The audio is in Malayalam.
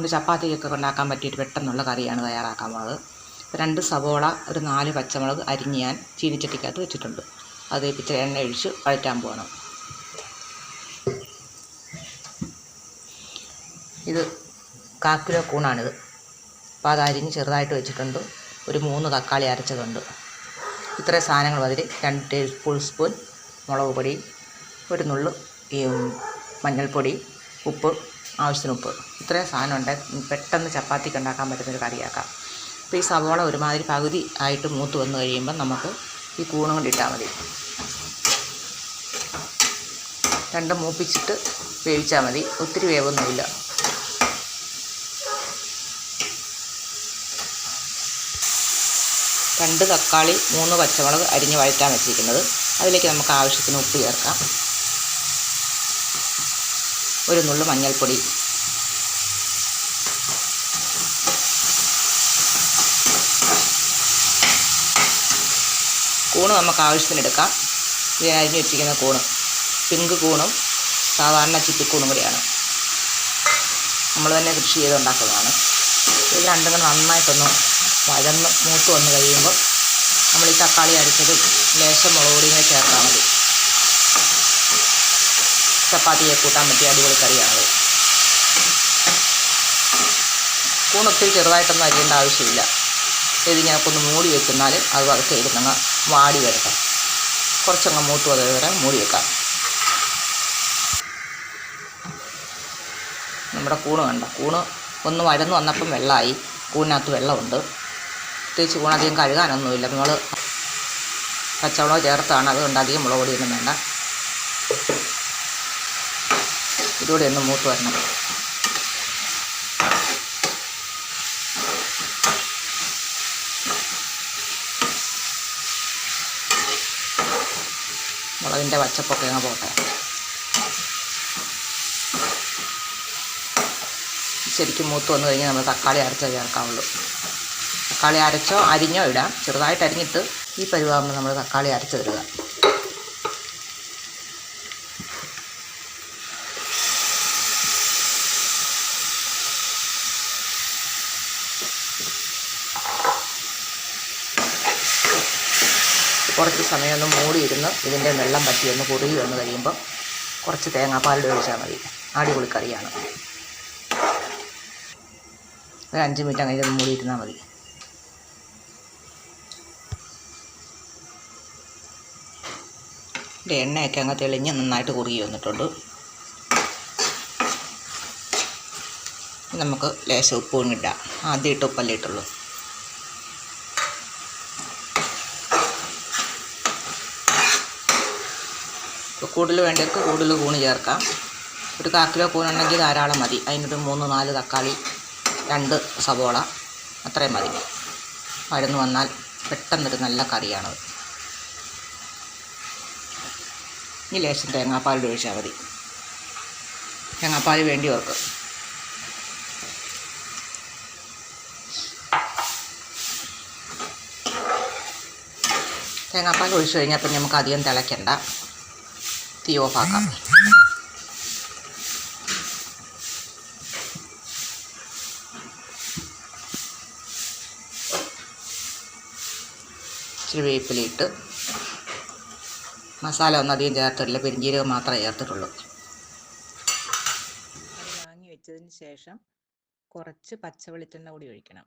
അതുകൊണ്ട് ചപ്പാത്തിയൊക്കെ ഉണ്ടാക്കാൻ പറ്റിയിട്ട് പെട്ടെന്നുള്ള കറിയാണ് തയ്യാറാക്കാൻ പോണത്. രണ്ട് സവോള ഒരു നാല് പച്ചമുളക് അരിഞ്ഞ് ഞാൻ ചീനിച്ചട്ടിക്കകത്ത് വെച്ചിട്ടുണ്ട്. അത് ഇച്ചിരി എണ്ണ ഒഴിച്ച് വഴറ്റാൻ പോകണം ഇത് കാക്കിലോ കൂണാണിത്. അപ്പോൾ അത് അരിഞ്ഞ് ചെറുതായിട്ട് വെച്ചിട്ടുണ്ട്. ഒരു മൂന്ന് തക്കാളി അരച്ചതുണ്ട്. ഇത്രയും സാധനങ്ങൾ അതിൽ രണ്ട് ടേബിൾ സ്പൂൺ മുളക് പൊടി ഒരു നുള്ളു മഞ്ഞൾപ്പൊടി ഉപ്പ് ആവശ്യത്തിന് ഉപ്പ്. ഇത്രയും സാധനം ഉണ്ട് പെട്ടെന്ന് ചപ്പാത്തിക്ക് ഉണ്ടാക്കാൻ പറ്റുന്നൊരു കറിയാക്കാം. അപ്പോൾ ഈ സവോള ഒരുമാതിരി പകുതി ആയിട്ട് മൂത്ത് വന്നു കഴിയുമ്പം നമുക്ക് ഈ കൂണ് കൊണ്ടിട്ടാൽ മതി. രണ്ടും മൂപ്പിച്ചിട്ട് വേവിച്ചാൽ മതി. ഒത്തിരി വേവൊന്നുമില്ല. രണ്ട് തക്കാളി മൂന്ന് പച്ചമുളക് അരിഞ്ഞ് വഴറ്റാൻ വെച്ചിരിക്കുന്നത്. അതിലേക്ക് നമുക്ക് ആവശ്യത്തിന് ഉപ്പ് ചേർക്കാം. ഒരു നുള്ളു മഞ്ഞൾപ്പൊടി. കൂണ് നമുക്ക് ആവശ്യത്തിന് എടുക്കാം. ഇത് ഞാൻ വെച്ചിരിക്കുന്ന കൂണ്. പിങ്ക് കൂണും സാധാരണ ചിപ്പിക്കൂണും കൂടിയാണ്. നമ്മൾ തന്നെ കൃഷി ചെയ്ത് ഉണ്ടാക്കുന്നതാണ് ഇത് രണ്ടും കൂടെ നന്നായിട്ടൊന്ന് വഴന്ന് മൂത്ത് വന്ന് കഴിയുമ്പോൾ നമ്മൾ ഈ തക്കാളി അരച്ചതും ലേശം മുളക് പൊടിയും ചേർത്താൽ മതി. ചപ്പാത്തിയെ കൂട്ടാൻ പറ്റിയ അടിപൊളി കറിയാണത്. കൂണത്തിൽ ചെറുതായിട്ടൊന്നും അരിയേണ്ട ആവശ്യമില്ല. ഇതിങ്ങനെ ഒന്ന് മൂടി വെക്കുന്നാൽ അത് വറുത്ത് ഇരുന്നങ്ങ് വാടി വരട്ടെ കുറച്ചങ്ങ് മൂത്ത് വന്നത് വരെ മൂടി വെക്കാം. നമ്മുടെ കൂണ് കണ്ട? കൂണ് ഒന്ന് വഴന്ന് വന്നപ്പം വെള്ളമായി. കൂണിനകത്ത് വെള്ളമുണ്ട്. പ്രത്യേകിച്ച് കൂണധികം കഴുകാനൊന്നുമില്ല. നമ്മൾ പച്ചമുളക് ചേർത്താണ്. അതുകൊണ്ട് അധികം മുളക് പൊടിയൊന്നും വേണ്ട. ഇതുകൂടെ ഒന്ന് മൂത്ത് വരണം. മുളകിന്റെ പച്ചപ്പൊക്കെ അങ്ങ് പോട്ടെ. ശരിക്കും മൂത്ത് വന്നു കഴിഞ്ഞാൽ നമ്മൾ തക്കാളി അരച്ചേ ചേർക്കാവുള്ളൂ. തക്കാളി അരച്ചോ അരിഞ്ഞോ ഇടാം. ചെറുതായിട്ട് അരിഞ്ഞിട്ട് ഈ പരുവാകുമ്പോൾ നമ്മൾ തക്കാളി അരച്ച് തരിക. കുറച്ച് സമയം ഒന്ന് മൂടിയിരുന്ന് ഇതിന്റെ വെള്ളം പറ്റി ഒന്ന് കുറുകി വന്ന് കഴിയുമ്പോൾ കുറച്ച് തേങ്ങാപ്പാൽ ഒഴിച്ചാൽ മതി. അടിപൊളി ഒരു അഞ്ച് മിനിറ്റ് അങ്ങനെ ഒന്ന് മൂടിയിരുന്നാൽ മതി. എണ്ണയൊക്കെ അങ്ങ് തെളിഞ്ഞ് നന്നായിട്ട് കുറുകി വന്നിട്ടുണ്ട്. നമുക്ക് ലേശം ഉപ്പ് കൊണ്ടിടാം ആദ്യം ഇട്ട് ഉപ്പല്ലേ ഇട്ടുള്ളൂ. കൂടുതൽ വേണ്ടവർക്ക് കൂടുതൽ കൂണ് ചേർക്കാം. ഒരു കാക്കിലോ കിലോ കൂണുണ്ടെങ്കിൽ ധാരാളം മതി. അതിനൊരു മൂന്ന് നാല് തക്കാളി രണ്ട് സവോള അത്രയും മതി. വഴന്ന് വന്നാൽ പെട്ടെന്നൊരു നല്ല കറിയാണത്. ഇനി ലേശം തേങ്ങാപ്പാൽ ഒഴിച്ചാൽ മതി. തേങ്ങാപ്പാൽ വേണ്ടിയവർക്ക്. തേങ്ങാപ്പാൽ ഒഴിച്ചു കഴിഞ്ഞാൽ പിന്നെ നമുക്ക് അധികം തിളയ്ക്കണ്ട. തീ ഓഫാക്കാം ഇച്ചിരി വേപ്പിലിട്ട് മസാല ഒന്നും അധികം ചേർത്തിട്ടില്ല. പെരിഞ്ചീരകം മാത്രമേ ചേർത്തിട്ടുള്ളൂ. വാങ്ങി വെച്ചതിന് ശേഷം കുറച്ച് പച്ച വെളിച്ചെണ്ണ കൂടി ഒഴിക്കണം.